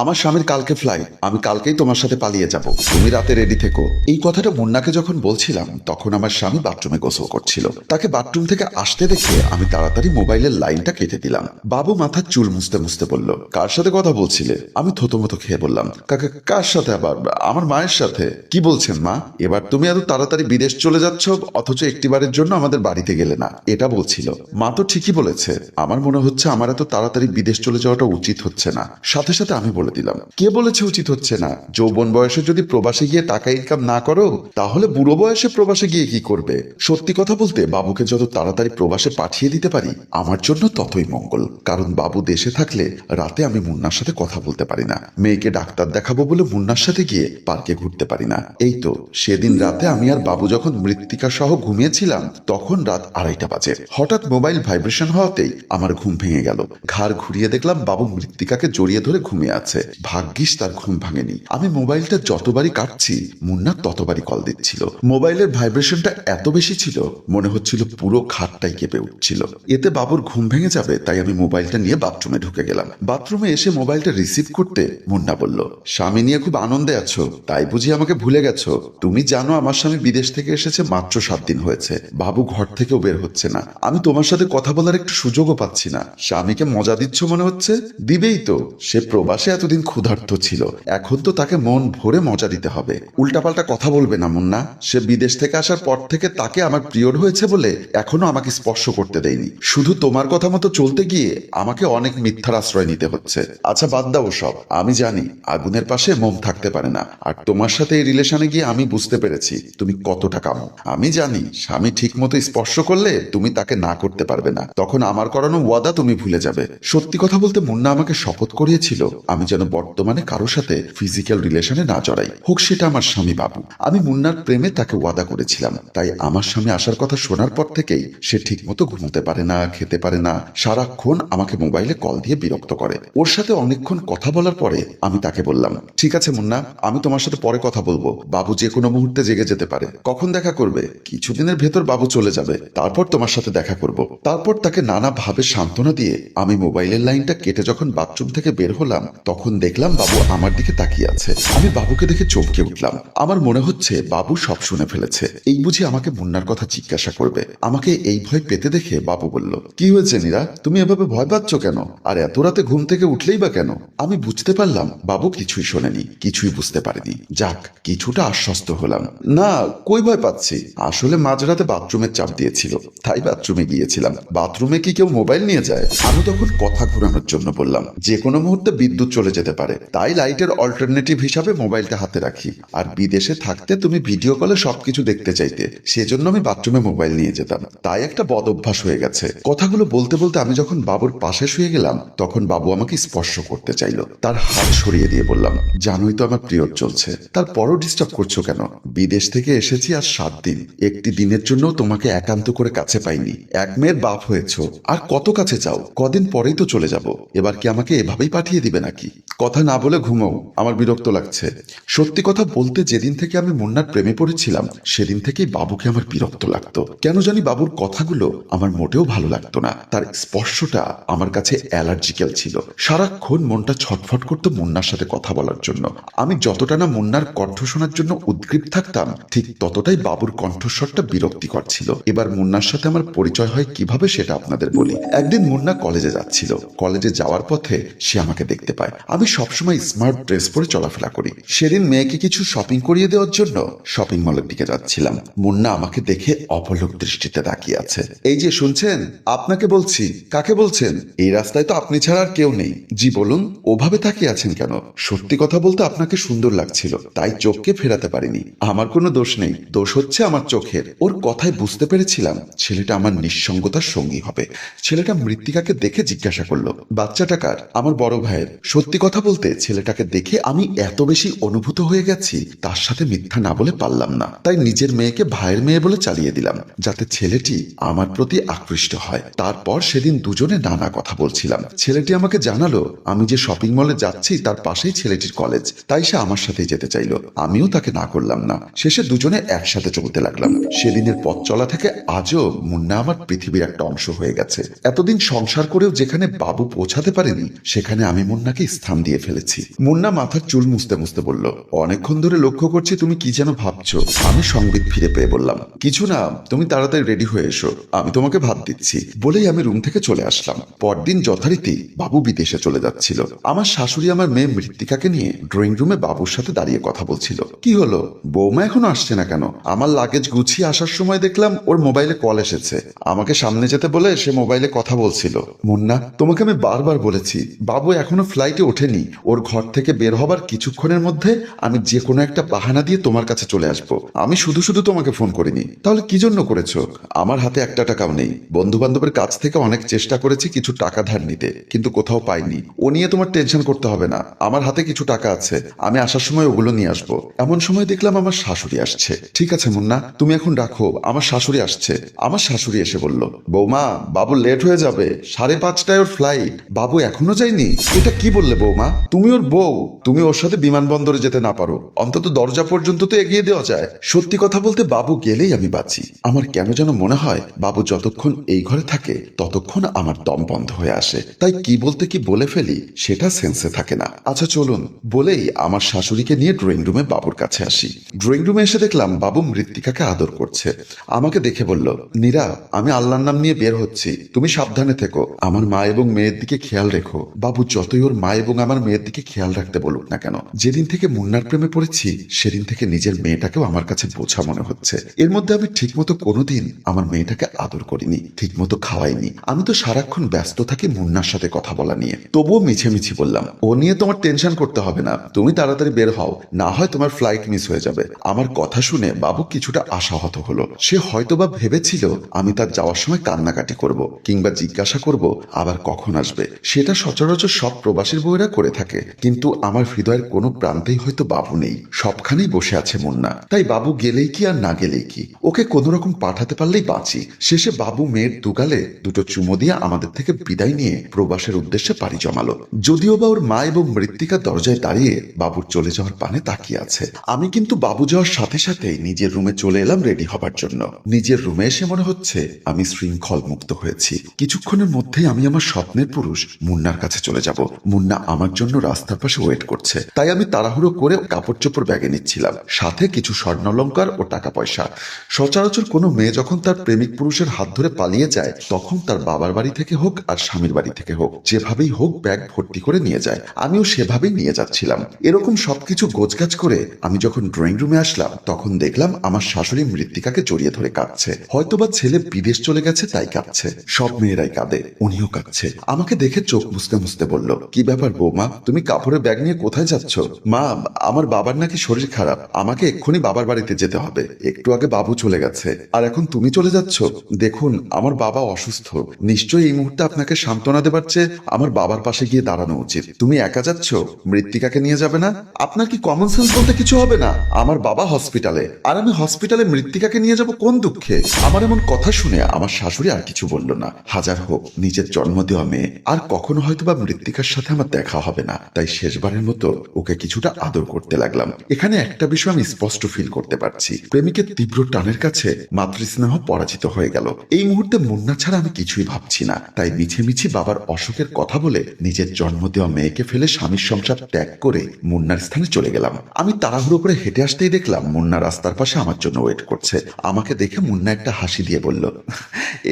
আমার স্বামীর কালকে ফ্লাইট আমি কালকেই তোমার সাথে পালিয়ে যাব। তুমি রাতে রেডি থেকো। এই কথাটা মুন্নাকে যখন বলছিলাম, তখন আমার স্বামী বাথরুমে গোসল করছিল। তাকে বাথরুম থেকে আসতে দেখে আমি তাড়াতাড়ি মোবাইলের লাইনটা কেটে দিলাম। বাবু মাথার চুল মুছতে মুছতে বলল, কার সাথে কথা বলছিলে? আমি থতমতো খেয়ে বললাম, কাকে, কার সাথে আবার? আমার মায়ের সাথে। কি বলছেন মা? এবার তুমি এত তাড়াতাড়ি বিদেশ চলে যাচ্ছ, অথচ একটিবারের জন্য আমাদের বাড়িতে গেলে না। এটা বলছিল। মা তো ঠিকই বলেছে, আমার মনে হচ্ছে আমার এত তাড়াতাড়ি বিদেশ চলে যাওয়াটা উচিত হচ্ছে না। সাথে সাথে আমি বলে দিলাম। কে বলেছে উচিত হচ্ছে না? যৌবন বয়সে যদি প্রবাসে গিয়ে টাকা ইনকাম না করো, তাহলে বুড়ো বয়সে প্রবাসে গিয়ে কি করবে? সত্যি কথা বলতে, বাবুকে যত তাড়াতাড়ি প্রবাসে পাঠিয়ে দিতে পারি, আমার জন্য ততই মঙ্গল। কারণ বাবু দেশে থাকলে রাতে আমি মুন্নার সাথে কথা বলতে পারি না। মেয়েকে ডাক্তার দেখাবো বলে মুন্নার সাথে গিয়ে পার্কে ঘুরতে পারি না। এই তো, সেদিন রাতে আমি আর বাবু যখন মৃত্তিকা সহ ঘুমিয়েছিলাম, তখন রাত আড়াইটা বাজে। হঠাৎ মোবাইল ভাইব্রেশন হওয়াতেই আমার ঘুম ভেঙে গেল। ঘাড় ঘুরিয়ে দেখলাম বাবু মৃত্তিকাকে জড়িয়ে ধরে ঘুমিয়ে আছে। ভাগ্যিস তার ঘুম ভাঙেনি। আমি মোবাইলটা যতবারই কাটছি, মুন্না ততবারই কল দিচ্ছিল। মোবাইলের ভাইব্রেশনটা এত বেশি ছিল, মনে হচ্ছিল পুরো খাটটাই কেঁপে উঠছিল। এতে বাবুর ঘুম ভেঙে যাবে, তাই আমি মোবাইলটা নিয়ে বাথরুমে ঢুকে গেলাম। বাথরুমে এসে মোবাইলটা রিসিভ করতে মুন্না বলল, স্বামী নিয়ে খুব আনন্দে আছো, তাই বুঝি আমাকে ভুলে গেছো। তুমি জানো আমার স্বামী বিদেশ থেকে এসেছে মাত্র সাত দিন হয়েছে। বাবু ঘর থেকেও বের হচ্ছে না। আমি তোমার সাথে কথা বলার একটু সুযোগও পাচ্ছি না। স্বামীকে মজা দিচ্ছ মনে হচ্ছে? দিবেই তো। সে প্রবাসে এতদিন ক্ষুধার্ত ছিল। এখন তো তাকে মন ভরে মজা দিতে হবে। উল্টাপাল্টা কথা বলবে না, মুন্না। সে বিদেশ থেকে আসার পর থেকে তাকে আমার প্রিয়ড হয়েছে বলে এখনও আমাকে স্পর্শ করতে দেয়নি। শুধু তোমার কথা মতো চলতে গিয়ে আমাকে অনেক মিথ্যার আশ্রয় নিতে হচ্ছে। আচ্ছা বাদ দাও সব আমি জানি, আগুনের পাশে মোম থাকতে পারে না। আর তোমার সাথে এই রিলেশনে গিয়ে আমি বুঝতে পেরেছি তুমি কতটা কামো। আমি জানি, স্বামী ঠিক মতো স্পর্শ করলে তুমি তাকে না করতে পারবে না। তখন আমার করানো ওয়াদা তুমি ভুলে যাবে। সত্যি কথা বলতে মুন্না আমাকে শপথ করিয়েছিল, আমি যেন বর্তমানে কারও সাথে ফিজিক্যাল রিলেশনে না জড়াই। হোক সেটা আমার স্বামী বাবু। আমি মুন্নার প্রেমে তাকে ওয়াদা করেছিলাম। তাই আমার স্বামী আসার কথা শোনার পর থেকেই সে ঠিক মতো ঘুমোতে পারে না, খেতে পারে না। সারাক্ষণ আমাকে মোবাইলে কল দিয়ে বিরক্ত করে। ওর সাথে অনেকক্ষণ কথা বলার পরে আমি তাকে বললাম, ঠিক আছে মুন্না, আমি তোমার সাথে পরে কথা বলব। বাবু যে কোনো মুহূর্তে জেগে যেতে পারে। কখন দেখা করবে? কিছুদিনের ভেতর বাবু চলে যাবে। তারপর তোমার সাথে দেখা করব। তারপর তাকে নানা ভাবে সান্ত্বনা দিয়ে আমি মোবাইলের লাইনটা কেটে যখন বাথরুম থেকে বের হলাম, তখন দেখলাম বাবু আমার দিকে তাকিয়ে আছে, আমি বাবুকে দেখে চমকে উঠলাম। আমার মনে হচ্ছে বাবু সব শুনে ফেলেছে। এই বুঝি আমাকে মুন্নার কথা জিজ্ঞাসা করবে। আমাকে এই ভয় পেতে দেখে বাবু বলল, কি হয়েছে নীরা? তুমি এভাবে ভয় পাচ্ছ কেন? আর এত রাতে ঘুম থেকে উঠলেই বা কেন? আমি বুঝতে পারলাম বাবু কিছুই শোনেনি, কিছুই বুঝতে পারেনি। যাক, কিছুটা আশ্বস্ত হলাম। না, কই ভয় পাচ্ছি? আসলে মাঝরাতে বাথরুমের চাপ দিয়েছিল। তাই বাথরুমে গিয়েছিলাম। বাথরুমে কি কেউ মোবাইল নিয়ে যায়? আমি তখন কথা ঘোরানোর জন্য বললাম, যে কোনো মুহূর্তে বিদ্যুৎ চলে যেতে পারে। তাই লাইটের অল্টারনেটিভ হিসাবে মোবাইলটা হাতে রাখি। আর বিদেশে থাকতে তুমি ভিডিও কলে সবকিছু দেখতে চাইতে। সেজন্য আমি বাথরুমে মোবাইল নিয়ে যেতাম। তাই একটা বদ অভ্যাস হয়ে গেছে। কথাগুলো বলতে বলতে আমি যখন বাবুর পাশে শুয়ে গেলাম, তখন বাবু আমাকে স্পর্শ করতে চাইলো। তার হাত সরিয়ে দিয়ে বললাম, জানোই তো আমার পিরিয়ড চলছে। তারপরও ডিস্টার্ব করছ কেন? বিদেশ থেকে এসেছি আর সাত দিন। একটি দিনের জন্য তোমাকে একান্ত করে কাছে পাইনি। এক মেয়ের বাপ হয়েছো। আর কত কাছে চাও? কদিন পরেই তো চলে যাব। এবার কি আমাকে এভাবেই পাঠিয়ে দিবে নাকি? কথা না বলে ঘুমাও, আমার বিরক্ত লাগছে। সত্যি কথা বলতে যেদিন থেকে আমি মুন্নার প্রেমে পড়েছিলাম, সেদিন থেকেই বাবুকে আমার বিরক্ত লাগতো। কেন জানি বাবুর কথাগুলো আমার মোটেও ভালো লাগতো না। তার স্পর্শটা আমার কাছে অ্যালার্জিক্যাল ছিল। সারাক্ষণ মনটা ছটফট করতো মুন্নার সাথে কথা বলার জন্য। আমি যতটা না মুন্নার কণ্ঠ শোনার জন্য উদ্গ্রীব থাকতাম, ঠিক ততটাই বাবুর কণ্ঠস্বরটা বিরক্তিকর ছিল। এবার মুন্নার সাথে আমার পরিচয় হয় কীভাবে সেটা আপনাদের বলি। একদিন মুন্না কলেজে যাচ্ছিল। কলেজে যাওয়ার পথে সে আমাকে দেখতে পায়। আমি সবসময় স্মার্ট ড্রেস পরে চলাফেরা করি। সেদিন মেয়েকে কিছু শপিং করিয়ে দেওয়ার জন্য শপিং মলের দিকে যাচ্ছিলাম। মুন্না আমাকে দেখে অপলক দৃষ্টিতে তাকিয়ে আছে। এই যে শুনছেন? আপনাকে বলছি। কাকে বলছেন? এই রাস্তায় তো আপনি ছাড়া আর কেউ নেই। জি বলুন, ওভাবে তাকিয়ে আছেন কেন? সত্যি কথা বলতে আপনাকে সুন্দর লাগছিল, তাই চোখকে ফেরাতে পারিনি। আমার কোনো দোষ নেই। দোষ হচ্ছে আমার চোখের। ওর কথায় বুঝতে পেরেছিলাম, ছেলেটা আমার নিঃসঙ্গতার সঙ্গী হবে। ছেলেটা মৃত্তিকাকে দেখে জিজ্ঞাসা করল, বাচ্চাটা কার? আমার বড় ভাইয়ের। সত্যি কথা বলতে ছেলেটাকে দেখে আমি এত বেশি অনুভূত হয়ে গেছি, তার সাথে মিথ্যা না বলে পারলাম না। তাই নিজের মেয়েকে ভাইয়ের মেয়ে বলে চালিয়ে দিলাম, যাতে ছেলেটি আমার প্রতি আকৃষ্ট হয়। তারপর সেদিন দুজনে নানা কথা বলছিলাম। ছেলেটি আমাকে জানালো, আমি যে শপিং মলে যাচ্ছি, তার পাশেই ছেলেটির কলেজ তাই সে আমার সাথেই যেতে চাইলো। আমিও তাকে না করলাম না। শেষে দুজনে একসাথে চলতে লাগলাম। সেদিনের পথ চলা থেকে আজও মুন্না আমার পৃথিবীর একটা অংশ হয়ে গেছে। এতদিন সংসার করেও যেখানে বাবু পৌঁছাতে পারেনি, সেখানে আমি মুন্নাকে স্থান স্থান দিয়ে ফেলেছি। মুন্না মাথার চুল মুছতে মুছতে বলল, অনেকক্ষণ ধরে লক্ষ্য করছি তুমি কি যেন ভাবছ। আমি সংবিত ফিরে পেয়ে বললাম, কিছু না, তুমি তাড়াতাড়ি রেডি হয়ে এসো, আমি তোমাকে ভাত দিচ্ছি। বলেই আমি রুম থেকে চলে আসলাম। পরদিন যথারীতি বাবু বিদেশে চলে যাচ্ছিল। আমার শাশুড়ি আমার মেয়ে মৃত্তিকাকে নিয়ে ড্রয়িং রুমে বাবুর সাথে দাঁড়িয়ে কথা বলছিল। কি হলো? বৌমা এখনও আসছে না কেন? আমার লাগেজ গুছিয়ে আসার সময় দেখলাম ওর মোবাইলে কল এসেছে। আমাকে সামনে যেতে বলে সে মোবাইলে কথা বলছিল। মুন্না, তোমাকে আমি বারবার বলেছি, বাবু এখনও ফ্লাইটে ওঠেনি। ওর ঘর থেকে বের হবার কিছুক্ষণের মধ্যে আমি যে কোনো একটা বাহানা দিয়ে তোমার কাছে চলে আসব। আমি শুধু শুধু তোমাকে ফোন করিনি। তাহলে কি জন্য করেছ? আমার হাতে একটা টাকাও নেই। বন্ধু বান্ধবের কাছ থেকে অনেক চেষ্টা করেছি কিছু টাকা ধার নিতে, কিন্তু কোথাও পাইনি। ও নিয়ে তোমার টেনশন করতে হবে না। আমার হাতে কিছু টাকা আছে। আমি আসার সময় ওগুলো নিয়ে আসব। এমন সময় দেখলাম আমার শাশুড়ি আসছে। ঠিক আছে, মুন্না, তুমি এখন রাখো। আমার শাশুড়ি আসছে। আমার শাশুড়ি এসে বলল, বৌমা, বাবু লেট হয়ে যাবে। সাড়ে পাঁচটায় ওর ফ্লাইট বাবু এখনও যায়নি? এটা কি বললে বৌমা? তুমি ওর বউ, তুমি ওর সাথে বিমানবন্দরে যেতে না পারো। অন্তত দরজা পর্যন্ত তো এগিয়ে দেওয়া যায়। সত্যি কথা বলতে বাবু গেলেই আমি বাঁচি। আমার কেন যেন মনে হয়, বাবু যতক্ষণ এই ঘরে থাকে, ততক্ষণ আমার দম বন্ধ হয়ে আসে। তাই কি বলতে কি বলে ফেলি, সেটা সেন্সে থাকে না। আচ্ছা চলুন, বলেই আমার শাশুড়িকে নিয়ে ড্রয়িং রুমে বাবুর কাছে আসি। ড্রয়িং রুমে এসে দেখলাম, বাবু মৃত্তিকাকে আদর করছে। আমাকে দেখে বলল, নীরা, আমি আল্লাহর নাম নিয়ে বের হচ্ছি। তুমি সাবধানে থেকো। আমার মা এবং মেয়ের দিকে খেয়াল রেখো। বাবু, যতই ওর মা এবং আমার মেয়ের দিকে খেয়াল রাখতে বলুক না কেন। যেদিন থেকে মুন্নার প্রেমে পড়েছি, সেদিন থেকে নিজের মেয়েটাকেও আমার কাছে বোঝা মনে হচ্ছে। এর মধ্যে আমি ঠিকমতো কোনোদিন আমার মেয়েটাকে আদর করিনি, ঠিকমতো খাওয়াইনি। আমি তো সারাক্ষণ ব্যস্ত থাকি মুন্নার সাথে কথা বলা নিয়ে। তবুও মিছেমিছি বললাম, ও নিয়ে তোমার টেনশন করতে হবে না। তুমি তাড়াতাড়ি বের হও, না হয় তোমার ফ্লাইট মিস হয়ে যাবে। আমার কথা শুনে বাবু কিছুটা আশাহত হলো। সে হয়তোবা ভেবেছিল আমি তার যাওয়ার সময় কান্নাকাটি করব, কিংবা জিজ্ঞাসা করব আবার কখন আসবে। সেটা সচরাচর সব প্রবাসীর বউয়েরা করে থাকে। কিন্তু আমার হৃদয়ের কোনো প্রান্তেই হয়তো বাবু নেই। সবখানেই বসে আছে মুন্না। তাই বাবু গেলেই কি আর না গেলেই কি? ওকে কোনো রকম পাঠাতে পারলেই বাঁচি। শেষে বাবু মেয়ের দুগালে দুটো চুমো দিয়ে আমাদের থেকে বিদায় নিয়ে প্রবাসের উদ্দেশ্যে পাড়ি জমালো। যদিও বা ওর মা এবং মৃত্তিকা দরজায় দাঁড়িয়ে বাবুর চলে যাওয়ার পানে তাকিয়ে আছে। আমি কিন্তু বাবু যাওয়ার সাথে সাথেই নিজের রুমে চলে এলাম রেডি হবার জন্য। নিজের রুমে এসে মনে হচ্ছে আমি শৃঙ্খল মুক্ত হয়েছি। কিছুক্ষণের মধ্যেই আমি আমার স্বপ্নের পুরুষ মুন্নার কাছে চলে যাব। মুন্না আমার জন্য রাস্তার পাশে ওয়েট করছে। তাই আমি তাড়াহুড়ো করে কাপড় চোপড় ব্যাগে নিচ্ছিলাম। সাথে কিছু স্বর্ণালঙ্কার ও টাকা পয়সা সচরাচর কোনো মেয়ে যখন তার প্রেমিক পুরুষের হাত ধরে পালিয়ে যায়, তখন তার বাবার বাড়ি থেকে হোক আর স্বামীর বাড়ি থেকে হোক, যেভাবেই হোক ব্যাগ ভর্তি করে নিয়ে যায়। আমিও সেভাবেই নিয়ে যাচ্ছিলাম। এরকম সবকিছু গোছগাছ করে আমি যখন ড্রয়িং রুমে আসলাম, তখন দেখলাম আমার শাশুড়ি মৃত্তিকাকে জড়িয়ে ধরে কাঁদছে। হয়তোবা ছেলে বিদেশ চলে গেছে, তাই কাঁদছে। সব মেয়েরাই কাঁদে, উনিও কাঁদছে। আমাকে দেখে চোখ মুছতে মুছতে বলল, কি ব্যাপার বৌমা তুমি কাপড়ের ব্যাগ নিয়ে কোথায় যাচ্ছ? মা, আমার বাবার নাকি শরীর খারাপ। আমাকে এক্ষুনি বাবার বাড়িতে যেতে হবে। একটু আগে বাবু চলে গেছে। আর এখন তুমি চলে যাচ্ছ? দেখুন, আমার বাবা অসুস্থ। নিশ্চয়ই এই মুহূর্তে আপনাকে সান্ত্বনা দেবার চেয়ে আমার বাবার পাশে গিয়ে দাঁড়ানো উচিত। তুমি একা যাচ্ছ? মৃত্তিকাকে নিয়ে যাবে না? আপনার কি কমন সেন্স বলতে কিছু হবে না? আমার বাবা হসপিটালে আর আমি হসপিটালে মৃত্তিকাকে নিয়ে যাব কোন দুঃখে? আমার এমন কথা শুনে আমার শাশুড়ি আর কিছু বলল না। হাজার হোক, নিজের জন্ম দেওয়া মেয়ে। আর কখনো হয়তো বা মৃত্তিকার সাথে আমার দেখা হবে না। তাই শেষবারের মতো ওকে কিছুটা আদর করতে লাগলাম। এখানে একটা বিষয় আমি স্পষ্ট ফিল করতে পারছি। প্রেমিকের তীব্র টানের কাছে মাতৃস্নেহ পরাজিত হয়ে গেল। এই মুহূর্তে মুন্না ছাড়া আমি কিছুই ভাবছি না। তাই মিছে মিছি বাবার অশোকের কথা বলে নিজের জন্ম দেওয়া মেয়েকে ফেলে স্বামীর সংসার ত্যাগ করে মুন্নার স্থানে চলে গেলাম। আমি তাড়াহুড়ো করে হেঁটে আসতেই দেখলাম মুন্না রাস্তার পাশে আমার জন্য ওয়েট করছে। আমাকে দেখে মুন্না একটা হাসি দিয়ে বলল,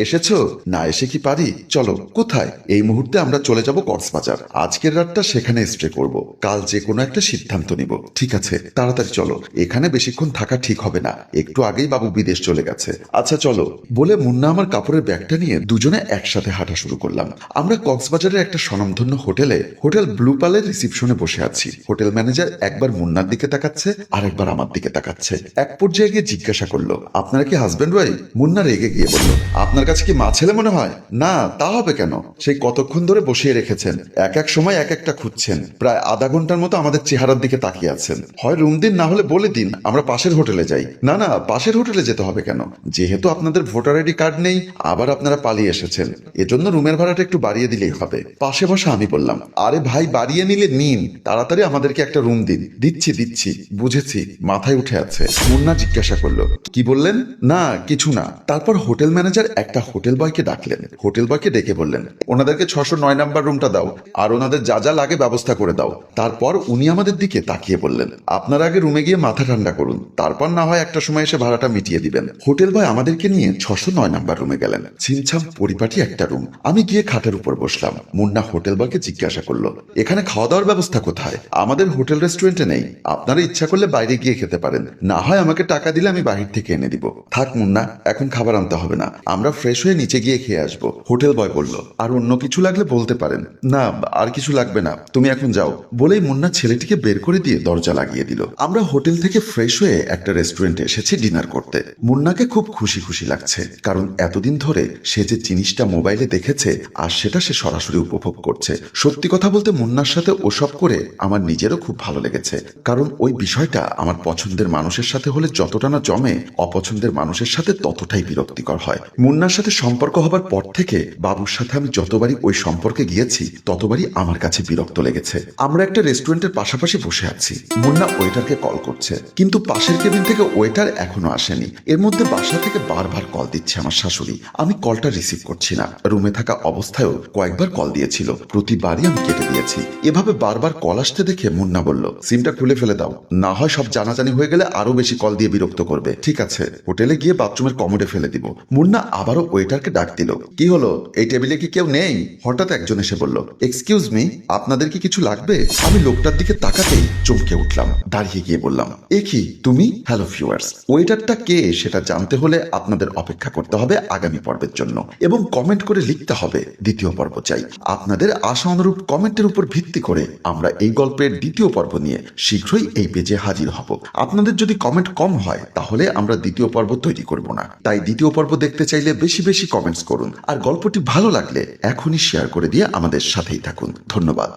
এসেছ? না এসে কি পারি? চলো, কোথায়? এই মুহূর্তে আমরা চলে যাব কক্সবাজার। আজকের রাতটা সেখানে স্টে করব। কাল যে কোনো একটা সিদ্ধান্ত নিব। ঠিক আছে, তাড়াতাড়ি চলো। এখানে বেশিক্ষণ থাকা ঠিক হবে না। একটু আগেই বাবু বিদেশ চলে গেছে। আচ্ছা চলো। বলে মুন্না আমার কাপড়ের ব্যাগটা নিয়ে দুজনে একসাথে হাঁটা শুরু করলাম। আমরা কক্সবাজারের একটা স্বনামধন্য হোটেলে, হোটেল ব্লু পালের রিসিপশনে বসে আছি। হোটেল ম্যানেজার একবার মুন্নার দিকে তাকাচ্ছে আর একবার আমার দিকে তাকাচ্ছে। এক পর্যায়ে গিয়ে জিজ্ঞাসা করল, আপনারা কি হাজবেন্ড ওয়াইফ মুন্না রেগে গিয়ে বলল, আপনার কাছে কি মা ছেলে মনে হয়? না, তা হবে কেন? সেই কতক্ষণ ধরে বসিয়ে রেখেছেন? এক এক সময় এক একটা খুঁজছেন। প্রায় আধা ঘণ্টার মতো আমাদের চেহারার দিকে তাকিয়ে আছেন। হয় রুম দিন, না হলে বলে দিন, আমরা পাশের হোটেলে যাই। না না, পাশের হোটেলে যেতে হবে কেন? যেহেতু আপনাদের ভোটার আইডি কার্ড নেই, আবার আপনারা পালিয়ে এসেছেন। এজন্য রুমের ভাড়াটা একটু বাড়িয়ে দিলেই হবে। পাশে বসে আমি বললাম, আরে ভাই, বাড়িয়ে নিলে নিন। তাড়াতাড়ি আমাদেরকে একটা রুম দিন। দিচ্ছি দিচ্ছি, বুঝেছি, মাথায় উঠে আছে। মুন্না জিজ্ঞাসা করল, কি বললেন? না, কিছু না। তারপর হোটেল ম্যানেজার একটা হোটেল বয়কে ডাকলেন। হোটেল বয়কে ডেকে বললেন, ওনাদেরকে ছশো নয় নাম্বার রুমটা দাও, আর ওনাদের যা যা লাগে ব্যবস্থা করে দাও। তারপর উনি আমাদের দিকে তাকিয়ে বললেন, আপনার আগে রুমে গিয়ে মাথা ঠান্ডা করুন। তারপর না হয় একটা সময় এসে ভাড়াটা মিটিয়ে দিবেন। হোটেল বয় আমাদেরকে নিয়ে ছশো নয় নাম্বার রুমে গেলেন। ছিমছাম পরিপাটি একটা রুম। আমি গিয়ে খাটের উপর বসলাম। মুন্না হোটেল বয়কে জিজ্ঞাসা করল, এখানে খাওয়া দাওয়ার ব্যবস্থা কোথায়? আমাদের হোটেল রেস্টুরেন্টে নেই। আপনারা ইচ্ছা করলে বাইরে গিয়ে খেতে পারেন। না হয় আমাকে টাকা দিলে আমি বাহির থেকে এনে দিব। থাক মুন্না, এখন খাবার আনতে হবে না। আমরা ফ্রেশ হয়ে নিচে গিয়ে খেয়ে আসব। হোটেল বয় বলল, আর অন্য কিছু লাগলে বলতে পারেন। না, আর কিছু লাগবে না। তুমি এখন যাও। বলেই মুন্না ছেলেটিকে বের করে দিয়ে দরজা লাগিয়ে দিল। আমরা হোটেল থেকে ফ্রেশ হয়ে একটা রেস্টুরেন্টে এসেছি ডিনার করতে। মুন্নাকে খুব খুশি খুশি লাগছে, কারণ এতদিন ধরে সে যে জিনিসটা মোবাইলে দেখেছে আর সেটা সে সরাসরি উপভোগ করছে। সত্যি কথা বলতে মুন্নার সাথে ওসব করে আমার নিজেরও খুব ভালো লেগেছে, কারণ ওই বিষয়টা আমার পছন্দের মানুষের সাথে হলে যতটা না জমে, অপছন্দের মানুষের সাথে ততটাই বিরক্তিকর হয়। মুন্নার সাথে সম্পর্ক হবার পর থেকে বাবুর সাথে আমি যতবারই ওই সম্পর্কে গিয়েছি, ততবারই আমার কাছে বিরক্ত লেগেছে। আমরা একটা রেস্টুরেন্টের পাশাপাশি বসে আছি। মুন্না ওয়েটারকে কল করছে। কিন্তু পাশের কেবিন থেকে ওয়েটার এখনও আসেনি। এর মধ্যে বাসা থেকে বারবার কল দিচ্ছে আমার শাশুড়ি। আমি কলটা রিসিভ করছি না। রুমে থাকা অবস্থায়ও কয়েকবার কল দিয়েছিল। প্রতিবারই আমি কেটে দিয়েছি। এভাবে বারবার কল আসতে দেখে মুন্না বলল, সিমটা খুলে ফেলে দাও। না হয় সব জানাজানি হয়ে গেলে আরও বেশি কল দিয়ে বিরক্ত করবে। ঠিক আছে, হোটেলে গিয়ে বাথরুমের কমোডে ফেলে দিব। মুন্না আবারও ওয়েটারকে ডাক দিল, কি হলো? এই টেবিলে কি কেউ নেই? হঠাৎ একজন এসে বলল, এক্সকিউজ মি আপনাদের কি কিছু লাগবে? আমি লোকটার দিকে তাকাতেই চমকে উঠলাম। দাঁড়িয়ে গিয়ে বললাম, এ কি, তুমি? হ্যালো ভিউয়ার্স ওয়েটারটা কে সেটা জানতে হলে আপনাদের অপেক্ষা করতে হবে আগামী পর্বের জন্য এবং কমেন্ট করে লিখতে হবে দ্বিতীয় পর্ব চাই। আপনাদের আশা অনুরূপ কমেন্টের উপর ভিত্তি করে আমরা এই গল্পের দ্বিতীয় পর্ব নিয়ে শীঘ্রই এই পেজে হাজির হব। আপনাদের যদি কমেন্ট কম হয়, তাহলে আমরা দ্বিতীয় পর্ব তৈরি করব না। তাই দ্বিতীয় পর্ব দেখতে চাইলে বেশি বেশি কমেন্টস করুন। আর গল্পটি ভালো লাগলে এখনই শেয়ার করে দিয়ে আমাদের সাথেই থাকুন। ধন্যবাদ।